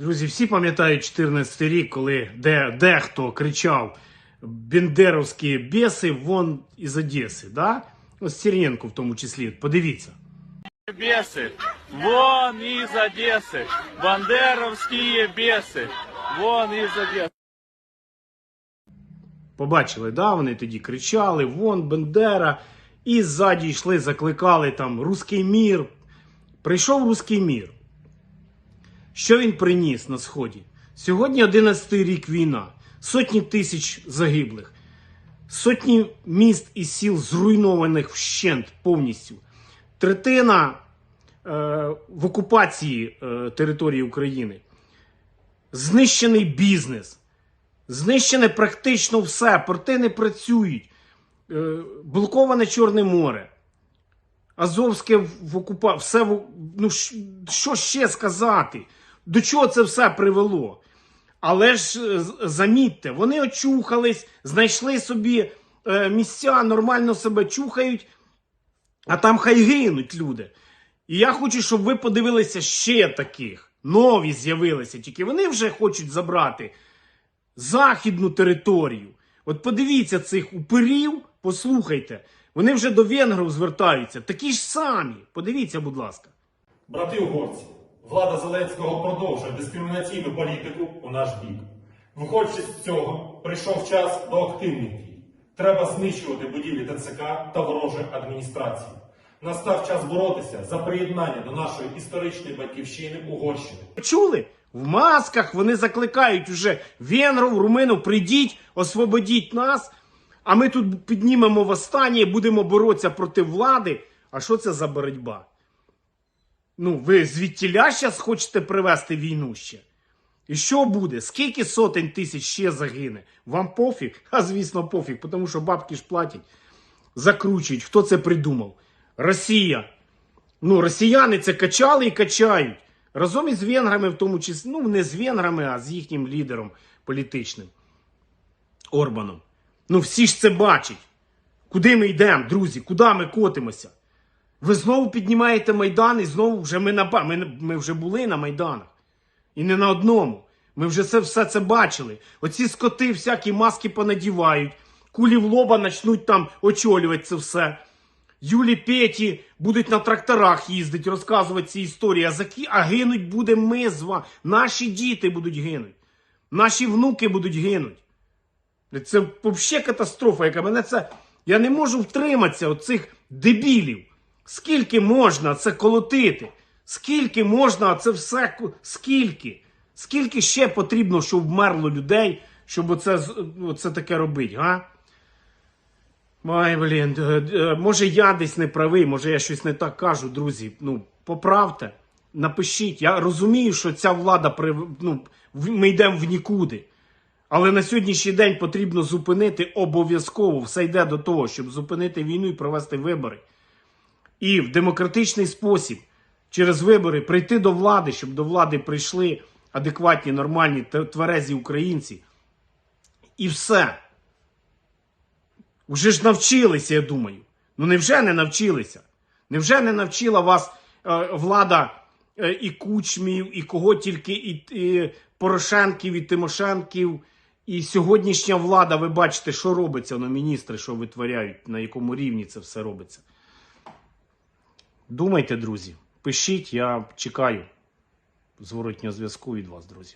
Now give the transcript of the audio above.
Друзі, всі пам'ятають 14 рік, коли де, дехто кричав Бендеровські біси вон із Одеси, да? Ось Сірєнко в тому числі. Подивіться. бесы, вон из Одессы, бандеровские бесы, вон из Одессы. Побачили, да? Вони тоді кричали: вон Бендера, і ззаді йшли, закликали там Руський мір. Прийшов Руський мір. Що він приніс на сході? Сьогодні 11-й рік війна, сотні тисяч загиблих, сотні міст і сіл зруйнованих вщент повністю. Третина е, в окупації е, території України. Знищений бізнес. Знищене практично все. Порти не працюють. Е, блоковане Чорне море. Азовське в окупа... все в... ну, що ще сказати? До чого це все привело? Але ж е, замітьте, вони очухались, знайшли собі е, місця, нормально себе чухають, а там хай гинуть люди. І я хочу, щоб ви подивилися ще таких. Нові з'явилися, тільки вони вже хочуть забрати західну територію. От подивіться цих упирів, послухайте, вони вже до венгрів звертаються. Такі ж самі. Подивіться, будь ласка. Брати угорці, влада Зеленського продовжує дискримінаційну політику у наш бік. Виходячи з цього, прийшов час до активних дій. Треба знищувати будівлі ТЦК та ворожої адміністрації. Настав час боротися за приєднання до нашої історичної батьківщини Угорщини. Чули? В масках вони закликають уже венгрів, руминів, прийдіть, освободіть нас. А ми тут піднімемо восстання, будемо боротися проти влади. А що це за боротьба? Ну, ви звідтіля зараз хочете привести війну ще? І що буде? Скільки сотень тисяч ще загине? Вам пофіг? А звісно, пофіг, тому що бабки ж платять, закручують. Хто це придумав? Росія. Ну, росіяни це качали і качають. Разом із венграми, в тому числі, ну не з венграми, а з їхнім лідером політичним Орбаном. Ну, всі ж це бачать. Куди ми йдемо, друзі? Куди ми котимося? Ви знову піднімаєте Майдан і знову вже ми на ми, ми вже були на Майданах. І не на одному. Ми вже це все це бачили. Оці скоти всякі маски понадівають, кулі в лоба почнуть там очолювати це все. Юлі Петі будуть на тракторах їздити, розказувати ці історії, а, заки... а гинуть будемо ми з вами. Наші діти будуть гинути. Наші внуки будуть гинути. Це взагалі катастрофа, яка мене це. Я не можу втриматися від цих дебілів. Скільки можна це колотити? Скільки можна це все. Скільки? Скільки ще потрібно, щоб вмерло людей, щоб оце, оце таке робити, га? Ой, блін, е, е, може я десь не правий, може я щось не так кажу, друзі. Ну, поправте, напишіть. Я розумію, що ця влада ну, ми йдемо в нікуди. Але на сьогоднішній день потрібно зупинити обов'язково. Все йде до того, щоб зупинити війну і провести вибори. І в демократичний спосіб через вибори прийти до влади, щоб до влади прийшли адекватні, нормальні, тверезі українці. І все. Уже ж навчилися, я думаю. Ну невже не навчилися? Невже не навчила вас е, влада е, і Кучмів, і кого тільки, і, і Порошенків, і Тимошенків, і сьогоднішня влада, ви бачите, що робиться, ну, міністри, що витворяють, на якому рівні це все робиться. Думайте, друзі, пишіть, я чекаю зворотнього зв'язку від вас, друзі.